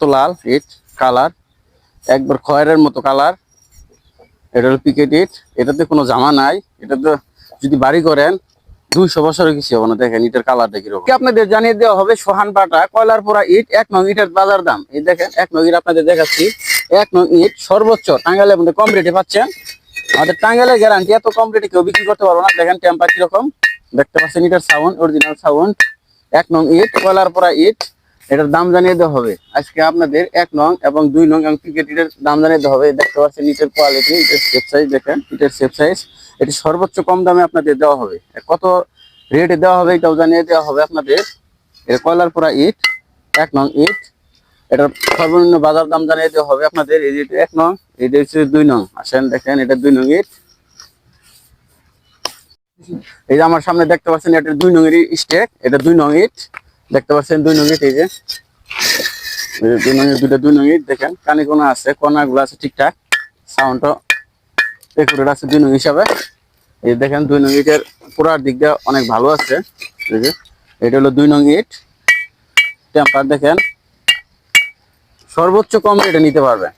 কত লাল ইট কালার একবার খয়েরের মতো কালার এটা হলো পিকেট ইট এটাতে কোনো জামা নাই, এটাতে যদি বাড়ি করেন, দুইশো বছরের কিছু হবে না, দেখেন ইটের কালারটা কীরকম। কি আপনাদের জানিয়ে দেওয়া হবে, সোহান পাটা কয়লার পোড়া ইট, এক নং ইটের বাজার দাম। এই দেখেন, এক নং ইট আপনাদের দেখাচ্ছি, এক নং ইট সর্বোচ্চ, টাঙ্গাইলের মধ্যে কম রেটে পাচ্ছেন। আমাদের টাঙ্গাইলের গ্যারান্টি এত কম রেটে কেউ বিক্রি করতে পারব না। দেখেন টেম্পার কীরকম, দেখতে পাচ্ছেন ইটের সাউন্ড অরিজিনাল সাউন্ড এক নং ইট কয়লার পোড়া ইট এটার দাম জানিয়ে দেওয়া হবে। আজকে আপনাদের এক নং এবং দুই নং এবং ক্রিকেট দাম জানিয়ে দেওয়া হবে। দেখতে পাচ্ছেন ইটের কোয়ালিটি ইটের সেফ সাইজ দেখেন ইটের সেফ সাইজ এটি সর্বোচ্চ কম দামে আপনাদের দেওয়া হবে। কত রেটে দেওয়া হবে এটাও জানিয়ে দেওয়া হবে আপনাদের। কয়লার পোড়া ইট, এক নং ইট। এটার সর্বনিম্ন বাজার দাম জানিয়ে দেওয়া হবে আপনাদের। এই যে এক নং এটা হচ্ছে দুই নং। আসেন, দেখেন, এটা দুই নং ইট। এই যে আমার সামনে দেখতে পাচ্ছেন এটা দুই নং এর স্টেক এটা দুই নং ইট। দেখতে পাচ্ছেন দুই নং ইট এই যে দুই নং এর দুইটা দুই নং ইট দেখেন, কানে কোনা আছে কোনা গুলো আছে ঠিকঠাক সাউন্ডটা একুরেট আছে দুই নং হিসাবে। এই দেখেন, দুই নং ইটের পুরার দিক দিয়ে অনেক ভালো আছে। এই যে, এটা হলো দুই নং ইট। টেম্পার দেখেন, সর্বোচ্চ কম রেটে নিতে পারবেন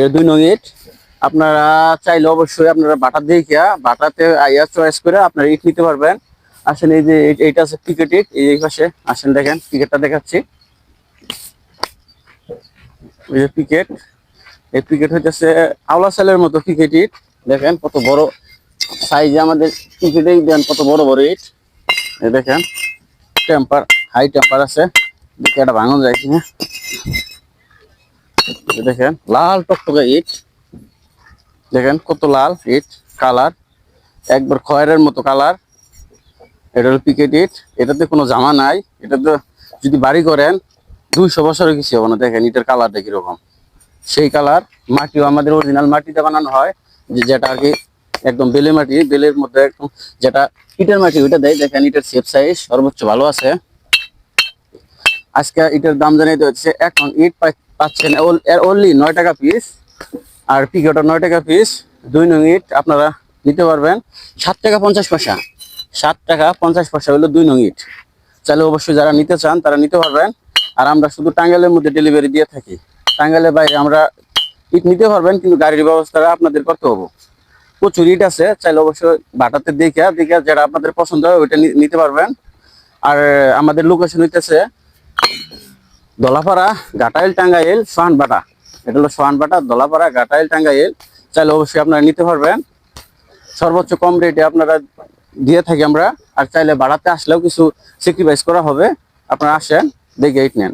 যে দুই নং ইট, আপনারা চাইলে অবশ্যই আপনারা বাটা দিয়ে বাটাতে আইয়া চয়েস করে আপনারা ইট নিতে পারবেন। আসেন এই যে এই- এইটা আছে ক্রিকেট ইট, এই পাশে আসেন দেখেন ক্রিকেটটা দেখাচ্ছি। এই যে ক্রিকেট এই ক্রিকেট হইতেছে আওলা সালের মতো ক্রিকেট ইট। দেখেন কত বড় সাইজে আমাদের ক্রিকেটেই দেন, কত বড় বড় ইট। এই দেখেন টেম্পার হাই টেম্পার আছে। এটা ভাঙন যায় কিনা। দেখেন, লাল টকটকে ইট। দেখেন কত লাল ইট কালার একবার খয়েরের মতো কালার এটা হলো পিকেট ইট এটাতে কোনো জামা নাই, এটাতে যদি বাড়ি করেন, দুইশো বছরের কিছু হবে না, দেখেন ইটের কালারটা কীরকম। সেই কালার মাটিও আমাদের অরিজিনাল মাটিতে বানানো হয়, যে যেটা আর কি একদম বেলে মাটি, বেলের মধ্যে একদম যেটা ইটের মাটি, ওইটা দেয়, দেখেন ইটের সেফ সাইজ সর্বোচ্চ ভালো আছে। আজকে ইটের দাম দেওয়া হচ্ছে, এখন ইট পাচ্ছেন অনলি নয় টাকা পিস আর পিকেটও নয় টাকা পিস দুই নং ইট আপনারা নিতে পারবেন, সাত টাকা পঞ্চাশ পয়সা। সাত টাকা, পঞ্চাশ পয়সা হলো দুই নং ইট। চাইলে অবশ্যই যারা নিতে চান, তারা নিতে পারবেন। আর আমরা শুধু টাঙ্গাইলের মধ্যে ডেলিভারি দিয়ে থাকি। টাঙ্গাইলের বাইরে আমরা ইট নিতে পারবেন, কিন্তু গাড়ির ব্যবস্থাটা আপনাদের করতে হবে। প্রচুর ইট আছে, চাইলে অবশ্যই বাটাতে দেখে দেখে যেটা আপনাদের পছন্দ হয়, ওইটা নিতে পারবেন। আর আমাদের লোকেশন হইতেছে দলাপাড়া ঘাটাইল টাঙ্গাইল, সোহানবাটা। এটা হলো সোহানবাটা, দলাপাড়া ঘাটাইল টাঙ্গাইল। চাইলে অবশ্যই আপনারা নিতে পারবেন। সর্বোচ্চ কম রেটে আপনারা দিয়ে থাকি আমরা। আর চাইলে বাড়াতে আসলেও কিছু স্যাক্রিফাইস করা হবে। আপনারা আসেন, দেখে ইট নেন।